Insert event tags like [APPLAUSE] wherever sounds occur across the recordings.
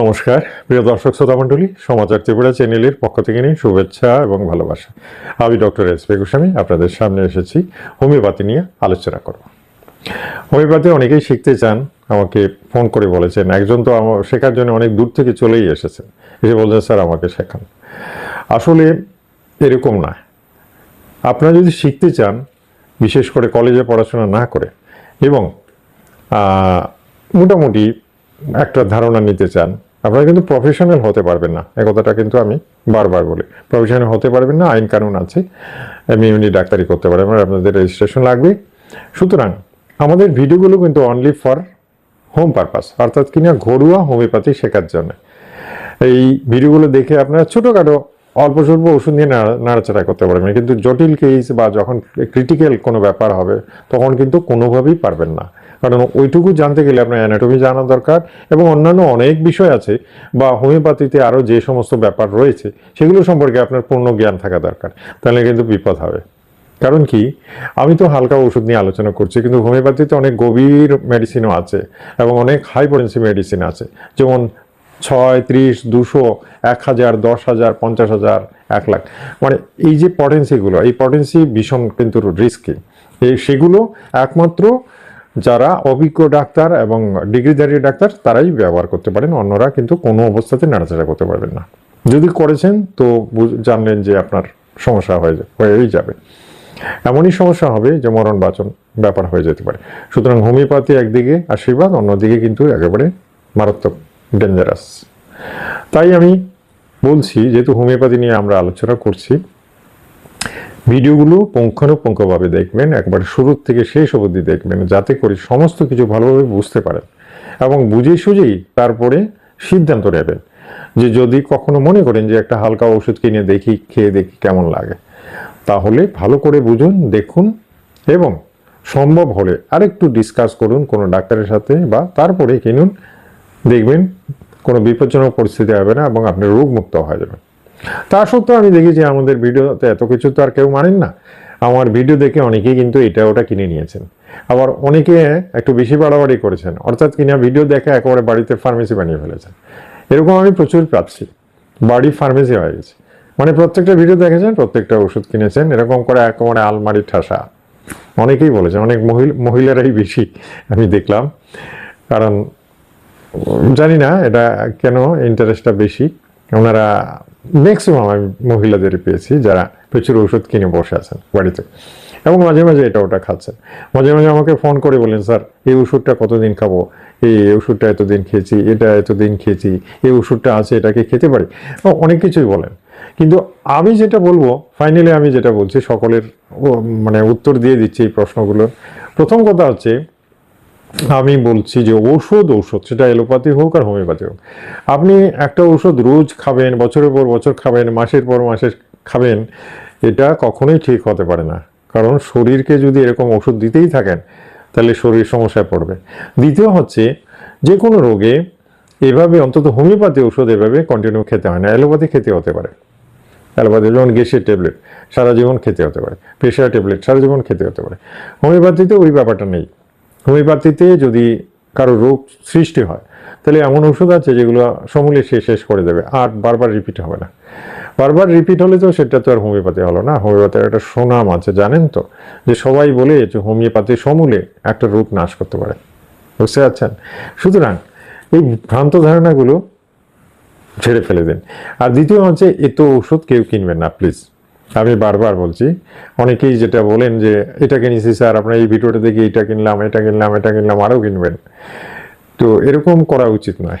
নমস্কার। প্রিয় দর্শক, শ্রোতা মণ্ডলী, সমাচার ত্রিপুরা চ্যানেলের পক্ষ থেকে নিয়ে শুভেচ্ছা এবং ভালোবাসা। আমি ডক্টর এস পি গোস্বামী, আপনাদের সামনে এসেছি। হোমিওপ্যাথি নিয়ে আলোচনা করব। হোমিওপ্যাথি অনেকেই শিখতে চান, আমাকে ফোন করে বলেছেন। একজন তো আমার শেখার জন্য অনেক দূর থেকে চলেই এসেছেন। এসে বলছেন, স্যার, আমাকে শেখান। আসলে এরকম না। আপনারা যদি শিখতে চান, বিশেষ করে কলেজে পড়াশোনা না করে, এবং মোটামুটি একটা ধারণা নিতে চান, আপনারা কিন্তু প্রফেশনাল হতে পারবেন না। এ কথাটা কিন্তু আমি বারবার বলি। প্রফেশনাল হতে পারবেন না, আইন কানুন আছে, এমনি এমনি ডাক্তারি করতে পারবেন, আপনাদের রেজিস্ট্রেশন লাগবে। সুতরাং আমাদের ভিডিওগুলো কিন্তু অনলি ফর হোম পারপাস অর্থাৎ কিনা ঘরোয়া হোমিওপ্যাথি শেখার জন্য। এই ভিডিওগুলো দেখে আপনারা ছোটোখাটো অল্প স্বল্প ওষুধ নিয়ে নাড়া- নাড়াচাড়া করতে পারবেন, কিন্তু জটিল কেস বা যখন ক্রিটিক্যাল কোনো ব্যাপার হবে, তখন কিন্তু কোনোভাবেই পারবেন না। কারণ ওইটুকু জানতে গেলে আপনার অ্যানাটমি জানা দরকার এবং অন্যান্য অনেক বিষয় আছে বা হোমিওপ্যাথিতে আরও যে সমস্ত ব্যাপার রয়েছে, সেগুলো সম্পর্কে আপনার পূর্ণ জ্ঞান থাকা দরকার। তাহলে কিন্তু বিপদ হবে। কারণ কি? আমি তো হালকা ওষুধ নিয়ে আলোচনা করছি, কিন্তু হোমিওপ্যাথিতে অনেক গভীর মেডিসিনও আছে এবং অনেক হাই পোটেন্সি মেডিসিন আছে। যেমন ছয়, ত্রিশ, দুশো, এক হাজার, দশ হাজার, পঞ্চাশ হাজার, এক লাখ। মানে এই যে পটেন্সিগুলো এই পটেন্সি ভীষণ কিন্তু রিস্কি এই সেগুলো একমাত্র যারা অভিজ্ঞ ডাক্তার এবং ডিগ্রিধারী ডাক্তার, তারাই ব্যবহার করতে পারেন। অন্যরা কিন্তু কোনো অবস্থাতে নাড়াচাড়া করতে পারবেন না। যদি করেছেন, তো জানলেন যে আপনার সমস্যা হয়ে হয়েই যাবে। এমনই সমস্যা হবে যে মরণ বাচন ব্যাপার হয়ে যেতে পারে। সুতরাং হোমিওপ্যাথি একদিকে, আশীর্বাদ অন্যদিকে কিন্তু একেবারে মারাত্মক ডেঞ্জারাস তাই আমি বলছি, যেহেতু হোমিওপ্যাথি নিয়ে আমরা আলোচনা করছি ভিডিওগুলো পুঙ্খানুপুঙ্খভাবে দেখবেন, একবার শুরুর থেকে শেষ অবধি দেখবেন, যাতে করে সমস্ত কিছু ভালোভাবে বুঝতে পারেন এবং বুঝে সুঝেই তারপরে সিদ্ধান্ত নেবেন যে যদি কখনো মনে করেন যে একটা হালকা ওষুধ কিনে দেখি, খেয়ে দেখি কেমন লাগে, তাহলে ভালো করে বুঝুন, দেখুন এবং সম্ভব হলে আরেকটু ডিসকাস করুন কোনো ডাক্তারের সাথে বা তারপরে কিনুন, দেখবেন কোনো বিপজ্জনক পরিস্থিতি হবে না এবং আপনি রোগমুক্ত হয়ে যাবেন। তা সত্ত্বেও আমি দেখি যে আমাদের ভিডিওতে এত কিছু তো আর কেউ মানেন না। আমার ভিডিও দেখে অনেকেই কিন্তু এটা ওটা কিনে নিয়েছেন। আবার অনেকে একটু বেশি বাড়াবাড়ি করেছেন। অর্থাৎ কিনা ভিডিও দেখে একেবারে বাড়িতে ফার্মেসি বানিয়ে ফেলেছেন। এরকম আমি প্রচুর পাচ্ছি। বাড়ি ফার্মেসি হয়ে গেছে। মানে প্রত্যেকটা ভিডিও দেখেছেন, প্রত্যেকটা ওষুধ কিনেছেন, এরকম করে একেবারে আলমারি ঠাসা। অনেকেই বলেছেন, অনেক মহিলা, মহিলারাই বেশি আমি দেখলাম। কারণ জানি না এটা কেন ইন্টারেস্টটা বেশি। ওনারা ম্যাক্সিমাম আমি মহিলাদের পেয়েছি যারা প্রচুর ওষুধ কিনে বসে আছেন বাড়িতে। এবং মাঝে মাঝে এটা ওটা খাচ্ছেন। মাঝে মাঝে আমাকে ফোন করে বলেন, স্যার, এই ওষুধটা কতদিন খাব? এই ওষুধটা এতদিন খেয়েছি, এটা এতদিন খেয়েছি, এই ওষুধটা আছে, এটাকে খেতে পারি? অনেক কিছুই বলেন। কিন্তু আমি যেটা বলব ফাইনালি আমি যেটা বলছি, সকলের মানে উত্তর দিয়ে দিচ্ছি এই প্রশ্নগুলোর। প্রথম কথা হচ্ছে আমি বলছি যে ঔষধ ঔষধ, সেটা এলোপ্যাথি হোক আর হোমিওপ্যাথি হোক। আপনি একটা ঔষধ রোজ খাবেন, বছরের পর বছর খাবেন, মাসের পর মাসে খাবেন, এটা কখনোই ঠিক হতে পারে না। কারণ শরীরকে যদি এরকম ওষুধ দিতেই থাকেন, তাহলে শরীর সমস্যায় পড়বে। দ্বিতীয় হচ্ছে, যে কোনো রোগে এভাবে অন্তত হোমিওপ্যাথি ওষুধ এভাবে কন্টিনিউ খেতে হয় না। অ্যালোপ্যাথি খেতে হতে পারে। অ্যালোপ্যাথি যেমন গ্যাসের ট্যাবলেট, সারা জীবন খেতে হতে পারে। প্রেশার ট্যাবলেট, সারা জীবন খেতে হতে পারে। হোমিওপ্যাথিতে ওই ব্যাপারটা নেই। হোমিওপ্যাথিতে যদি কারও রোগ সৃষ্টি হয়, তাহলে এমন ওষুধ আছে যেগুলো সমূলে সে শেষ করে দেবে, আর বারবার রিপিট হবে না। বারবার রিপিট হলে তো সেটা তো আর হোমিওপ্যাথি হলো না, হোমিওপ্যাথির একটা সুনাম আছে, জানেন তো, যে সবাই বলে যে হোমিওপ্যাথি সমূলে একটা রোগ নাশ করতে পারে। বুঝতে পারছেন? সুতরাং এই ভ্রান্ত ধারণাগুলো ছেড়ে ফেলে দিন। আর দ্বিতীয় হচ্ছে, এত ওষুধ কেউ কিনবেন না, প্লিজ। আমি বারবার বলছি, অনেকেই যেটা বলেন যে, এটা কিনেছি স্যার, আপনার এই ভিডিওটা দেখে এটা কিনলাম এটা কিনলাম এটা কিনলাম আরও কিনবেন। তো এরকম করা উচিত নয়।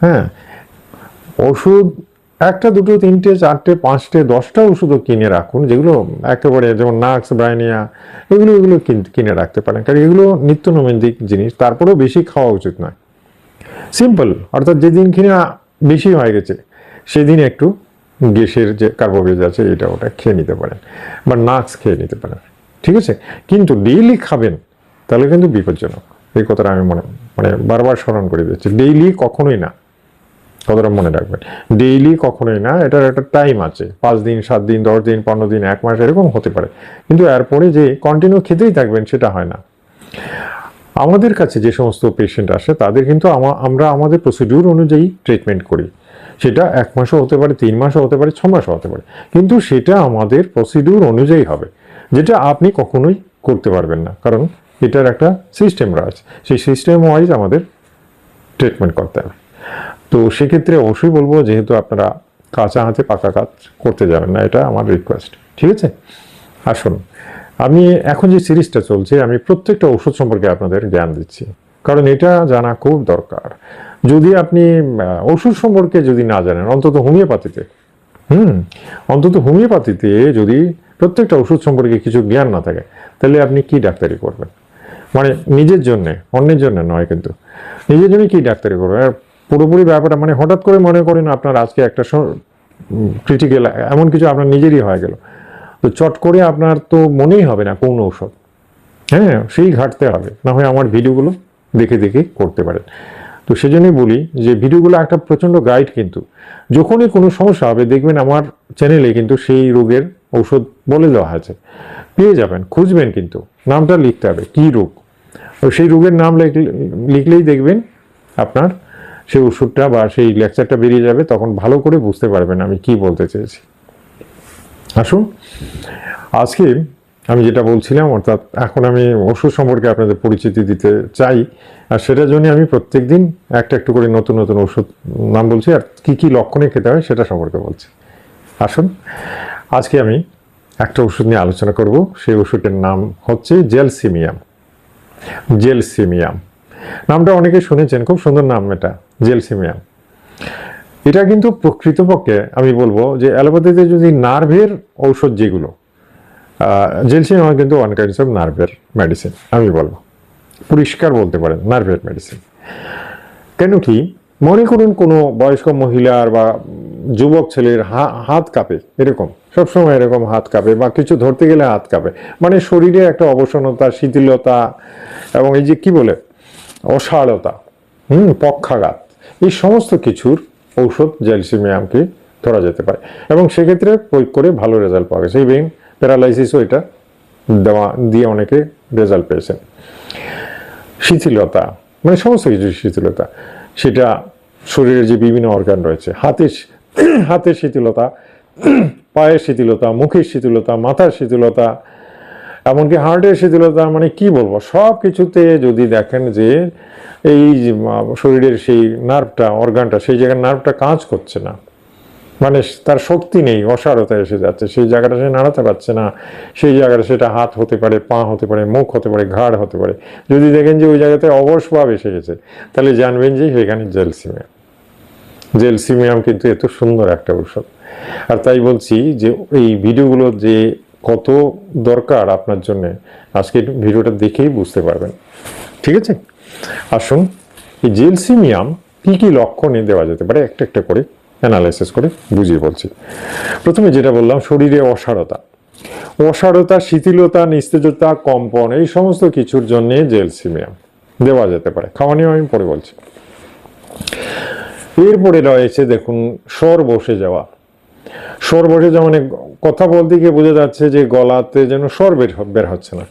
হ্যাঁ? ওষুধ, একটা, দুটো, তিনটে, চারটে, পাঁচটে, দশটা ওষুধও কিনে রাখুন, যেগুলো একেবারে যেমন নাক্স, ব্রাইনিয়া, এগুলো এগুলো কিন- রাখতে পারেন। কারণ এগুলো নিত্য নৈমিত্তিক জিনিস, তারপরেও বেশি খাওয়া উচিত নয়। সিম্পল, অর্থাৎ যেদিন কিনা বেশি হয়ে গেছে, সেদিন একটু গ্যাসের যে কার্বোভেজ আছে, এটা ওটা খেয়ে নিতে পারেন বা নাক্স খেয়ে নিতে পারেন, ঠিক আছে? কিন্তু ডেইলি খাবেন, তাহলে কিন্তু বিপজ্জনক। এই কথাটা আমি মনে মানে বারবার স্মরণ করে দিচ্ছি। ডেইলি কখনোই না, কথাটা মনে রাখবেন। ডেইলি কখনোই না, এটার একটা টাইম আছে। পাঁচ দিন, সাত দিন, দশ দিন, পনেরো দিন, এক মাস, এরকম হতে পারে। কিন্তু এরপরে যে কন্টিনিউ খেতেই থাকবেন, সেটা হয় না। আমাদের কাছে যে সমস্ত পেশেন্ট আসে, তাদের কিন্তু আমরা আমাদের প্রসিডিউর অনুযায়ী ট্রিটমেন্ট করি। সেটা এক মাসও হতে পারে, তিন মাসও হতে পারে, ছ মাসও হতে পারে। কিন্তু সেটা আমাদের প্রসিডিউর অনুযায়ী হবে, যেটা আপনি কখনোই করতে পারবেন না। কারণ এটার একটা সিস্টেম রয়েছে। সেই সিস্টেম ওয়াইজ আমাদের ট্রিটমেন্ট করতে হবে। তো সেক্ষেত্রে অবশ্যই বলব, যেহেতু আপনারা কাঁচা হাতে পাকা কাজ করতে যাবেন না, এটা আমার রিকোয়েস্ট ঠিক আছে? আসুন আমি এখন যে সিরিজটা চলছে, আমি প্রত্যেকটা ওষুধ সম্পর্কে আপনাদের জ্ঞান দিচ্ছি। কারণ এটা জানা খুব দরকার। যদি আপনি ওষুধ সম্পর্কে যদি না জানেন, অন্তত হোমিওপ্যাথিতে, হুম, অন্তত হোমিওপ্যাথিতে যদি প্রত্যেকটা ওষুধ সম্পর্কে কিছু জ্ঞান না থাকে, তাহলে আপনি কি ডাক্তারি করবেন? মানে নিজের জন্যে, অন্যের জন্য নয় কিন্তু। নিজের জন্য কি ডাক্তারি করবেন? পুরোপুরি ব্যাপারটা মানে হঠাৎ করে মনে করেন আপনার আজকে একটা ক্রিটিক্যাল এমন কিছু আপনার নিজেরই হয়ে গেল। তো চট করে আপনার তো মনেই হবে না কোন ঔষধ। হ্যাঁ সেই ঘাটতে হবে। না হয় আমার ভিডিওগুলো দেখে দেখে করতে পারেন। তো সেজন্যই বলি যে ভিডিওগুলো একটা প্রচণ্ড গাইড কিন্তু। যখনই কোনো সমস্যা হবে, দেখবেন আমার চ্যানেলে কিন্তু সেই রোগের ঔষধ বলে দেওয়া আছে। পেয়ে যাবেন, খুঁজবেন কিন্তু, নামটা লিখতে হবে, কী রোগ? তো সেই রোগের নাম লিখ- লিখলেই দেখবেন আপনার সেই ওষুধটা বা সেই লেকচারটা বেরিয়ে যাবে, তখন ভালো করে বুঝতে পারবেন আমি কি বলতে চেয়েছি। আসুন, আজকে আমি যেটা বলছিলাম, অর্থাৎ এখন আমি ওষুধ সম্পর্কে আপনাদের পরিচিতি দিতে চাই, আর সেটার জন্য আমি প্রত্যেকদিন একটা একটু করে নতুন নতুন ওষুধ, নাম বলছি, আর কি কি লক্ষণে খেতে হয় সেটা সম্পর্কে বলছি। আসুন, আজকে আমি একটা ওষুধ নিয়ে আলোচনা করব, সেই ওষুধের নাম হচ্ছে জেলসিমিয়াম। জেলসিমিয়াম। নামটা অনেকে শুনেছেন, খুব সুন্দর নাম এটা, জেলসিমিয়াম। এটা কিন্তু প্রকৃতপক্ষে আমি বলব যে অ্যালোপ্যাথিতে যদি নার্ভের ঔষধ যেগুলো জেলসিমিয়াম কিন্তু ওয়ান কাইন্ডস অফ নার্ভের মেডিসিন আমি বলব। পরিষ্কার বলতে পারেন নার্ভের মেডিসিন কেন কি, মনে করুন কোনো বয়স্ক মহিলার বা যুবক ছেলের হাত কাঁপে, এরকম। সবসময় এরকম হাত কাঁপে বা কিছু ধরতে গেলে হাত কাঁপে। মানে শরীরে একটা অবসন্নতা, শিথিলতা এবং এই যে কি বলে অসাড়তা হুম, পক্ষাঘাত, এই সমস্ত কিছুর ঔষধ জ্যালসিমিয়ামকে ধরা যেতে পারে। এবং সেক্ষেত্রে প্রয়োগ করে ভালো রেজাল্ট পাওয়া গেছে। ইভেন প্যারালাইসিসও এটা দেওয়া দিয়ে অনেকে রেজাল্ট পেয়েছেন। শিথিলতা মানে সমস্ত কিছু শিথিলতা, সেটা শরীরের যে বিভিন্ন অর্গান রয়েছে, হাতের [CLEARS THROAT] হাতের শিথিলতা, [CLEARS THROAT] পায়ের শিথিলতা, মুখের শিথিলতা, মাথার শিথিলতা, এমনকি হার্টের শিথিলতা মানে কি বলব সব কিছুতে যদি দেখেন যে এই শরীরের সেই নার্ভটা অর্গানটা সেই জায়গায় নার্ভটা কাজ করছে না মানে তার শক্তি নেই, অসারতা এসে যাচ্ছে, সেই জায়গাটা সে নাড়াতে পারছে না, সেই জায়গাটা সেটা হাত হতে পারে, পা হতে পারে, মুখ হতে পারে, ঘাড় হতে পারে। যদি দেখেন যে ওই জায়গাতে অবশ ভাব এসে গেছে, তাহলে জানবেন যে সেখানে জেলসিমিয়াম। জেলসিমিয়াম কিন্তু এত সুন্দর একটা ঔষধ। আর তাই বলছি যে এই ভিডিওগুলো যে কত দরকার আপনার জন্য আজকে ভিডিওটা দেখেই বুঝতে পারবেন। ঠিক আছে? আসুন, এই জেলসিমিয়াম কী কী লক্ষণে দেওয়া যেতে পারে? একটা একটা করে অ্যানালাইসিস করে বুঝিয়ে বলছি। প্রথমে যেটা বললাম, শরীরে অসারতা। অসারতা, শিথিলতা, নিস্তেজতা, কম্পন, এই সমস্ত কিছুর জন্য জেলসিমিয়াম দেওয়া যেতে পারে। খাওয়া নিয়েও আমি পরে বলছি। এরপরে রয়েছে দেখুন স্বর বসে যাওয়া। স্বর বসে যাওয়া মানে কথা বলতে গিয়ে বোঝা যাচ্ছে যে গলাতে যেন স্বর বের বের হচ্ছে না।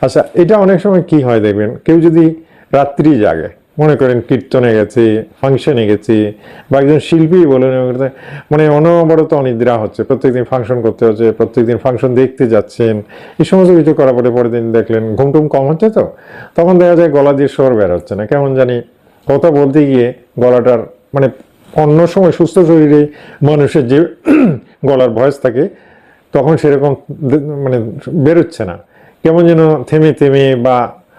আচ্ছা এটা অনেক সময় কি হয় দেখবেন? কেউ যদি রাত্রি জাগে মনে করেন কীর্তনে গেছে ফাংশনে গেছে, বা একজন শিল্পী বলেন মানে অনবরত অনিদ্রা হচ্ছে। প্রত্যেকদিন ফাংশন করতে হচ্ছে, প্রত্যেকদিন ফাংশন দেখতে যাচ্ছেন। এই সমস্ত কিছু করার পরে পরের দিন দেখলেন ঘুমটুম কম হচ্ছে তো? তখন দেখা যায় গলা দিয়ে স্বর বের হচ্ছে না। কেমন জানি কথা বলতে গিয়ে গলাটার মানে অন্য সময় সুস্থ শরীরে মানুষের যে [CLEARS THROAT] গলার ভয়েস থাকে, তখন সেরকম মানে বেরোচ্ছে না। কেমন যেন থেমে থেমে বা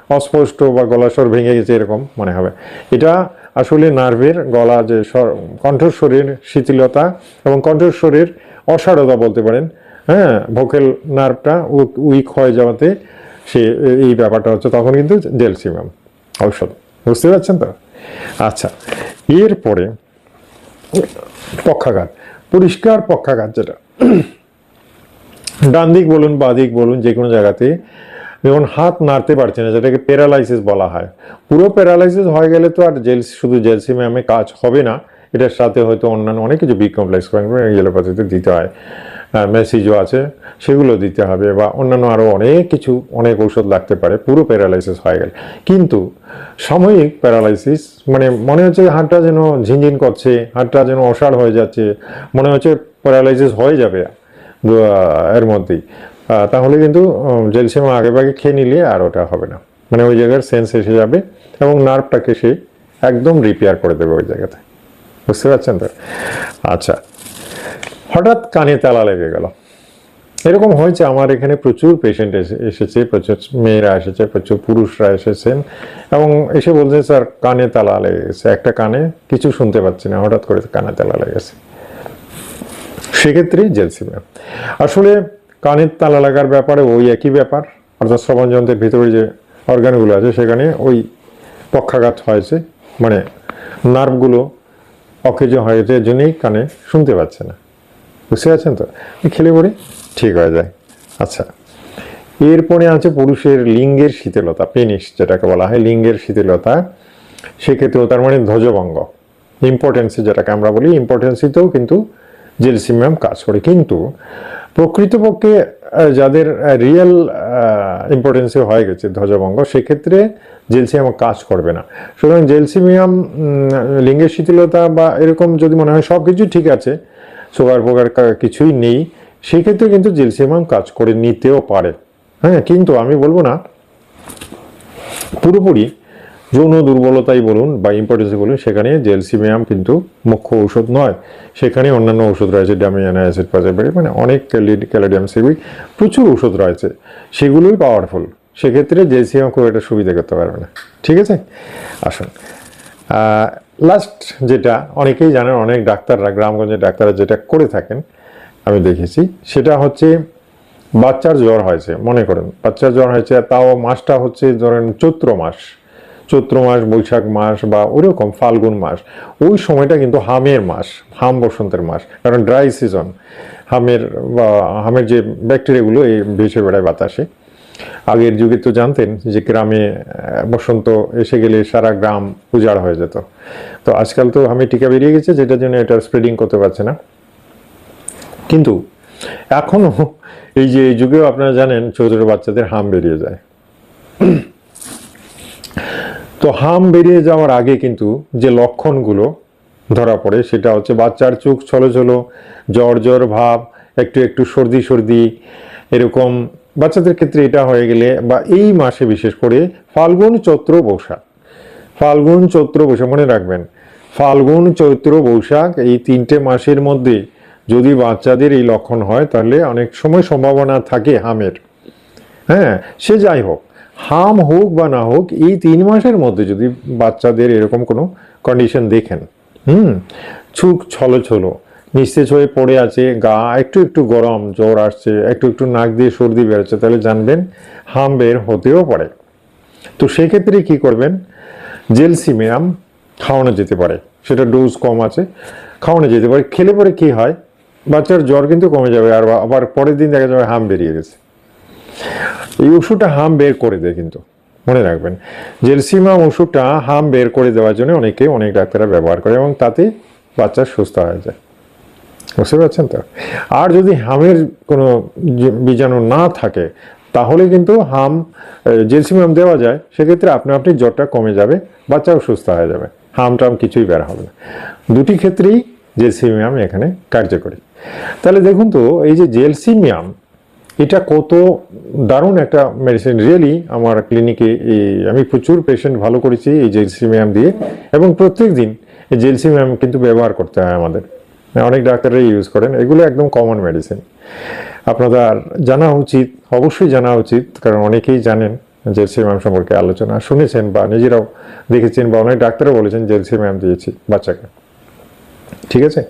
অস্পষ্ট বা গলা স্বর ভেঙে গেছে এরকম মনে হবে। এটা আসলে নার্ভের গলা যে স্বর, কণ্ঠস্বরের শিথিলতা এবং কণ্ঠস্বরের অসারতা বলতে পারেন। হ্যাঁ ভোকেল নার্ভটা উইক হয়ে যাওয়াতে সে এই ব্যাপারটা হচ্ছে তখন কিন্তু জেলসিমাম ঔষধ। বুঝতে পারছেন তো? আচ্ছা এরপরে পক্ষাঘাত, পরিষ্কার পক্ষাঘাত যেটা। ডান দিক বলুন, বা দিক বলুন, যে কোনো জায়গাতে যেমন হাত নাড়তে পারছে না, যেটাকে প্যারালাইসিস বলা হয়। পুরো প্যারালাইসিস হয়ে গেলে তো আর জেল, শুধু জেলসি ম্যামে কাজ হবে না, এটার সাথে হয়তো অন্যান্য অনেক কিছু বি কমপ্লেক্স এলোপ্যাথিতে দিতে হয় মেসেজও আছে, সেগুলো দিতে হবে বা অন্যান্য আরও অনেক কিছু, অনেক ঔষধ লাগতে পারে, পুরো প্যারালাইসিস হয়ে গেলে। কিন্তু সাময়িক প্যারালাইসিস মানে মনে হচ্ছে হাতটা যেন ঝিনঝিন করছে, হাতটা যেন অসাড় হয়ে যাচ্ছে, মনে হচ্ছে প্যারালাইসিস হয়ে যাবে এর মধ্যেই। তাহলে কিন্তু জেলসিমা আগে ভাগে খেয়ে নিলে আর ওটা হবে না। মানে ওই জায়গার সেন্স এসে যাবে এবং নার্ভটাকে সে একদম রিপেয়ার করে দেবে ওই জায়গাতে। বুঝতে পারছেন তো? আচ্ছা হঠাৎ কানে তালা লেগে গেল। এরকম হয়েছে, আমার এখানে প্রচুর পেশেন্ট এসেছে, প্রচুর মেয়েরা এসেছে, প্রচুর পুরুষরা এসেছেন এবং এসে বলছে, স্যার, কানে তালা লেগে গেছে। একটা কানে কিছু শুনতে পাচ্ছি না, হঠাৎ করে কানে তালা লেগেছে। সেক্ষেত্রে জেলসিমিয়া আসলে কানের তালা লাগার ব্যাপারে ওই একই ব্যাপার। অর্থাৎ শ্রবণ যন্ত্রের ভিতরে যে অর্গানগুলো আছে, সেখানে ওই পক্ষাঘাত হয়েছে। মানে নার্ভগুলো অকেজ হয়েছে জন্যই কানে শুনতে পাচ্ছে না। বুঝতে পারছেন তো? খেলে পরে ঠিক হয়ে যায়। আচ্ছা। এরপরে আছে পুরুষের লিঙ্গের শীতলতা পেনিস যেটাকে বলা হয়, লিঙ্গের শীতলতা। সেক্ষেত্রেও তার মানে ধ্বজভঙ্গ। ইম্পর্টেন্সি যেটাকে আমরা বলি ইম্পর্টেন্সিতেও কিন্তু জেলসিমিয়াম কাজ করে। কিন্তু প্রকৃতপক্ষে যাদের রিয়েল ইম্পর্টেন্সে হয়ে গেছে ধ্বজভঙ্গ, সেক্ষেত্রে জেলসিমিয়াম কাজ করবে না। সুতরাং জেলসিমিয়াম লিঙ্গের শীতলতা বা এরকম যদি মনে হয় সব কিছু ঠিক আছে, সুগার ফোগার কিছুই নেই সেক্ষেত্রে কিন্তু জেলসিমাম কাজ করে নিতেও পারে। হ্যাঁ কিন্তু আমি বলব না, পুরোপুরি যৌন দুর্বলতাই বলুন বা ইম্পর্টেন্সি বলুন, সেখানে জেলসিমিয়াম কিন্তু মুখ্য ঔষধ নয়। সেখানে অন্যান্য ওষুধ রয়েছে ডামিয়ানা অ্যাসিড পাজাবেরি মানে অনেক ক্যালিডিয়াম সিবিক প্রচুর ওষুধ রয়েছে। সেগুলোই পাওয়ারফুল সেক্ষেত্রে জেলসিমিয়াম খুব একটা সুবিধা করতে পারবে না। ঠিক আছে? আসুন। লাস্ট যেটা, অনেকেই জানেন, অনেক ডাক্তাররা, গ্রামগঞ্জের ডাক্তাররা যেটা করে থাকেন, আমি দেখেছি, সেটা হচ্ছে বাচ্চার জ্বর হয়েছে, মনে করেন। বাচ্চার জ্বর হয়েছে, তাও মাসটা হচ্ছে ধরেন চৈত্র মাস। চৈত্র মাস, বৈশাখ মাস বা ওরকম ফাল্গুন মাস, ওই সময়টা কিন্তু হামের মাস, হাম বসন্তের মাস, কারণ ড্রাই সিজন হামের বা হামের যে ব্যাকটেরিয়াগুলো এই ভেসে বেড়ায় বাতাসে। আগের যুগে তো জানতেন যে গ্রামে বসন্ত এসে গেলে সারা গ্রাম উজাড় হয়ে যেত। তো আজকাল তো আমি টিকা বেরিয়ে গেছে যেটার জন্য এটা স্প্রেডিং করতে পারছে না। কিন্তু এখনও এই যে যুগেও আপনারা জানেন, ছোট ছোট বাচ্চাদের হাম বেরিয়ে যায়। তো হাম বেরিয়ে যাওয়ার আগে কিন্তু যে লক্ষণগুলো ধরা পড়ে, সেটা হচ্ছে বাচ্চার চোখ ছলো ছলো, জ্বর জ্বর ভাব, একটু একটু সর্দি সর্দি, এরকম। বাচ্চাদের ক্ষেত্রে এটা হয়ে গেলে বা এই মাসে বিশেষ করে ফাল্গুন চৈত্র বৈশাখ। ফাল্গুন চৈত্র বৈশাখ, মনে রাখবেন, ফাল্গুন চৈত্র বৈশাখ এই তিনটে মাসের মধ্যে যদি বাচ্চাদের এই লক্ষণ হয়, তাহলে অনেক সময় সম্ভাবনা থাকে হামের। হ্যাঁ সে যাই হোক। হাম হোক বা না হোক, এই তিন মাসের মধ্যে যদি বাচ্চাদের এরকম কোনো কন্ডিশন দেখেন, হুম, চুক ছলো ছলো, নিস্তেজ হয়ে পড়ে আছে, গা একটু একটু গরম, জ্বর আসছে, একটু একটু নাক দিয়ে সর্দি বেরোচ্ছে, তাহলে জানবেন হাম বের হতেও পারে। তো সেক্ষেত্রে কি করবেন? জেলসিমিয়াম খাওয়ানো যেতে পারে, সেটা ডোজ কম আছে, খাওয়ানো যেতে পারে। খেলে পরে কি হয়? বাচ্চার জ্বর কিন্তু কমে যাবে, আর আবার পরের দিন দেখা যাবে হাম বেরিয়ে গেছে। এই ওষুধটা হাম বের করে দেয় কিন্তু, মনে রাখবেন। জেলসিমাম ওষুধটা হাম বের করে দেওয়ার জন্য অনেকে অনেক ডাক্তাররা ব্যবহার করে এবং তাতে বাচ্চা সুস্থ হয়ে যায়। বুঝতে পারছেন তো? আর যদি হামের কোনো বীজাণু না থাকে, তাহলে কিন্তু হাম জেলসিমাম দেওয়া যায়। সেক্ষেত্রে আপনি আপনি জ্বরটা কমে যাবে, বাচ্চাও সুস্থ হয়ে যাবে। হাম টাম কিছুই বের হবে না। দুটি ক্ষেত্রেই জেলসিমিয়াম এখানে কার্যকরী। তাহলে দেখুন তো, এই যে জেলসিমিয়াম এটা কত দারুণ একটা মেডিসিন রিয়েলি আমার ক্লিনিকে আমি প্রচুর পেশেন্ট ভালো করেছি এই জেলসি ম্যাম দিয়ে। এবং প্রত্যেক দিন এই জেলসি ম্যাম কিন্তু ব্যবহার করতে হয় আমাদের। অনেক ডাক্তাররা ইউজ করেন। এগুলো একদম কমন মেডিসিন আপনাদের জানা উচিত, অবশ্যই জানা উচিত, কারণ অনেকেই জানেন জেলসি ম্যাম সম্পর্কে আলোচনা। শুনেছেন বা নিজেরাও দেখেছেন বা অনেক ডাক্তারও বলেছেন জেলসি ম্যাম দিয়েছি বাচ্চাকে। ঠিক আছে?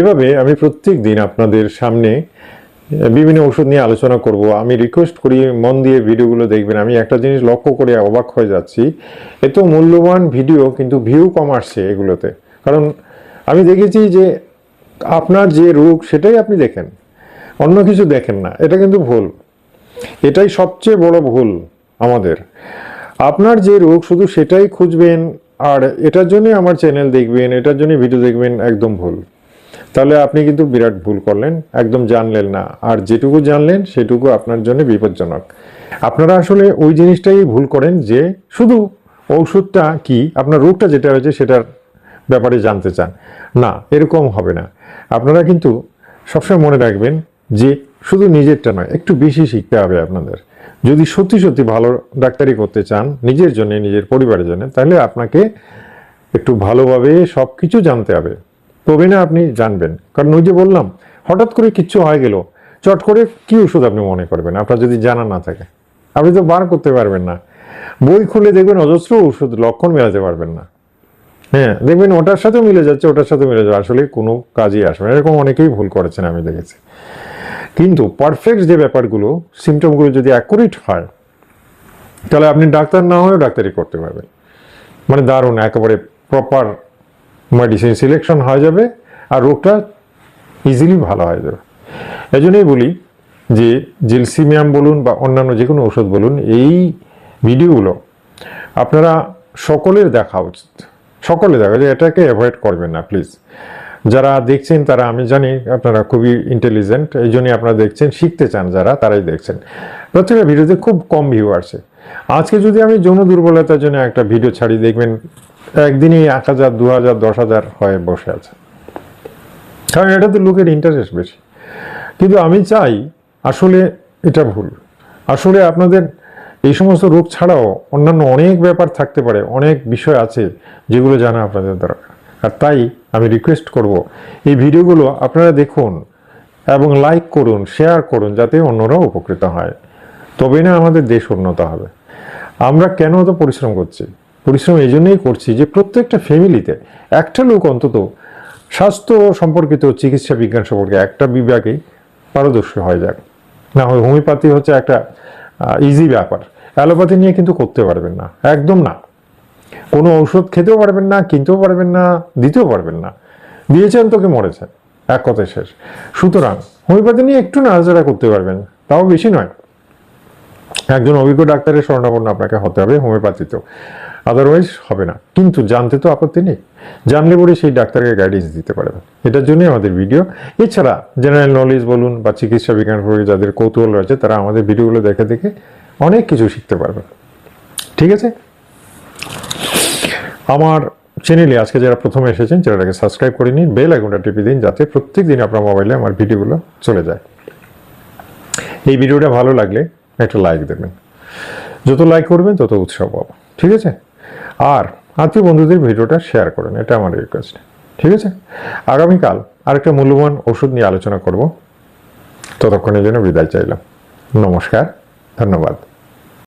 এভাবে আমি প্রত্যেক দিন আপনাদের সামনে বিভিন্ন ওষুধ নিয়ে আলোচনা করব। আমি রিকোয়েস্ট করি, মন দিয়ে ভিডিওগুলো দেখবেন। আমি একটা জিনিস লক্ষ্য করে অবাক হয়ে যাচ্ছি। এত মূল্যবান ভিডিও কিন্তু ভিউ কম আসছে এগুলোতে। কারণ আমি দেখেছি যে আপনার যে রোগ, সেটাই আপনি দেখেন। অন্য কিছু দেখেন না। এটা কিন্তু ভুল। এটাই সবচেয়ে বড় ভুল আমাদের। আপনার যে রোগ, শুধু সেটাই খুঁজবেন, আর এটার জন্য আমার চ্যানেল দেখবেন, এটার জন্য ভিডিও দেখবেন, একদম ভুল। তাহলে আপনি কিন্তু বিরাট ভুল করলেন, একদম জানলেন না। আর যেটুকু জানলেন, সেটুকু আপনার জন্য বিপজ্জনক। আপনারা আসলে ওই জিনিসটাই ভুল করেন যে শুধু ঔষধটা কি, আপনার রোগটা যেটা হয়েছে সেটার ব্যাপারে জানতে চান। না, এরকম হবে না। আপনারা কিন্তু সবসময় মনে রাখবেন যে শুধু নিজেরটা নয়, একটু বেশি শিখতে হবে আপনাদের। যদি সত্যি সত্যি ভালো ডাক্তারি করতে চান, নিজের জন্য, নিজের পরিবারের জন্য, তাহলে আপনাকে একটু ভালোভাবে সব কিছু জানতে হবে। তবে না আপনি জানবেন। কারণ ওই যে বললাম, হঠাৎ করে কিচ্ছু হয়ে গেল, চট করে কি ওষুধ আপনি মনে করবেন? আপনার যদি জানা না থাকে। আপনি তো বার করতে পারবেন না। বই খুলে দেখবেন অজস্র ওষুধ, লক্ষণ মেলাতে পারবেন না। হ্যাঁ দেখবেন ওটার সাথেও মিলে যাচ্ছে, ওটার সাথে মিলে যাচ্ছে। আসলে কোনো কাজই আসবে এরকম অনেকেই ভুল করেছেন, আমি দেখেছি। কিন্তু পারফেক্ট যে ব্যাপারগুলো সিমটমগুলো যদি অ্যাকুরেট হয়, তাহলে আপনি ডাক্তার না হয়েও ডাক্তারি করতে পারবেন। মানে দারুণ, একেবারে প্রপার মেডিসিন সিলেকশন হয়ে যাবে আর রোগটা ইজিলি ভালো হয়ে যাবে। এই জন্যই বলি যে জিলসিমিয়াম বলুন বা অন্যান্য যে কোনো ওষুধ বলুন, এই ভিডিওগুলো আপনারা সকলের দেখা উচিত। সকলে দেখা যে এটাকে অ্যাভয়েড করবেন না প্লিজ যারা দেখছেন তারা, আমি জানি আপনারা খুবই ইন্টেলিজেন্ট এই জন্যই আপনারা দেখছেন, শিখতে চান যারা, তারাই দেখছেন। প্রত্যেকটা ভিডিওতে খুব কম ভিউ আসে। আজকে যদি আমি যৌন দুর্বলতার জন্য একটা ভিডিও ছাড়ি, দেখবেন একদিনই এক হাজার, দু হাজার, দশ হাজার হয়ে বসে আছে। কারণ এটাতে লোকের ইন্টারেস্ট বেশি। কিন্তু আমি চাই আসলে এটা ভুল। আসলে আপনাদের এই সমস্ত রোগ ছাড়াও অন্যান্য অনেক ব্যাপার থাকতে পারে, অনেক বিষয় আছে যেগুলো জানা আপনাদের দরকার। আর তাই আমি রিকোয়েস্ট করব, এই ভিডিওগুলো আপনারা দেখুন এবং লাইক করুন শেয়ার করুন, যাতে অন্যরাও উপকৃত হয়। তবেই না আমাদের দেশ উন্নত হবে। আমরা কেন অত পরিশ্রম করছি? পরিশ্রম এই জন্যই করছি যে প্রত্যেকটা ফ্যামিলিতে একটা লোক অন্তত স্বাস্থ্য সম্পর্কিত চিকিৎসা বিজ্ঞান সম্পর্কে একটা বিভাগেই পারদর্শী হয়ে যাক। না হয় হোমিওপ্যাথি হচ্ছে একটা ইজি ব্যাপার। অ্যালোপ্যাথি নিয়ে কিন্তু করতে পারবেন না। একদম না। কোনো ঔষধ খেতেও পারবেন না, কিনতেও পারবেন না, দিতেও পারবেন না। দিয়েছেন তোকে মরেছেন এক কথায় শেষ। সুতরাং হোমিওপ্যাথি নিয়ে একটু নাড়াচাড়া করতে পারবেন, তাও বেশি নয়। একজন অভিজ্ঞ ডাক্তারের শরণাপন্ন আপনাকে হতে হবে হোমিওপ্যাথিতেও। আদারওয়াইজ হবে না। কিন্তু জানতে তো আপত্তি নেই। জানলে পরে সেই ডাক্তারকে গাইডেন্স দিতে পারবে এটার জন্যই আমাদের ভিডিও এছাড়া জেনারেল নলেজ বলুন বা চিকিৎসা বিজ্ঞান প্রয়োগে যাদের কৌতূহল রয়েছে, তারা আমাদের ভিডিওগুলো দেখে দেখে অনেক কিছু শিখতে পারবে। ঠিক আছে? আমার চ্যানেলে আজকে যারা প্রথমে এসেছেন, চ্যানেলটাকে সাবস্ক্রাইব করে নিন বেল আইকনটা টিপে দিন, যাতে প্রত্যেক দিন আপনার মোবাইলে আমার ভিডিওগুলো চলে যায়। এই ভিডিওটা ভালো লাগলে একটা লাইক দেবেন। যত লাইক করবেন, তত উৎসাহ পাবো। ঠিক আছে? আর আত্মীয় বন্ধুদের ভিডিওটা শেয়ার করেন, এটা আমার রিকোয়েস্ট ঠিক আছে? আগামীকাল আরেকটা মূল্যবান ওষুধ নিয়ে আলোচনা করব। ততক্ষণের জন্য বিদায় চাইলাম। নমস্কার, ধন্যবাদ।